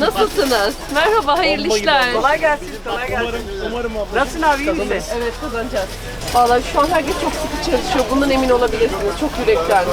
nasılsınız? Merhaba, hayırlı işler. Kolay gelsin, kolay gelsin. Umarım, umarım abla. Nasılsın abi, iyi misin? Evet kazanacağız. Vallahi şu an herkes çok sıkı çalışıyor. Bundan emin olabilirsiniz. Çok yürekten.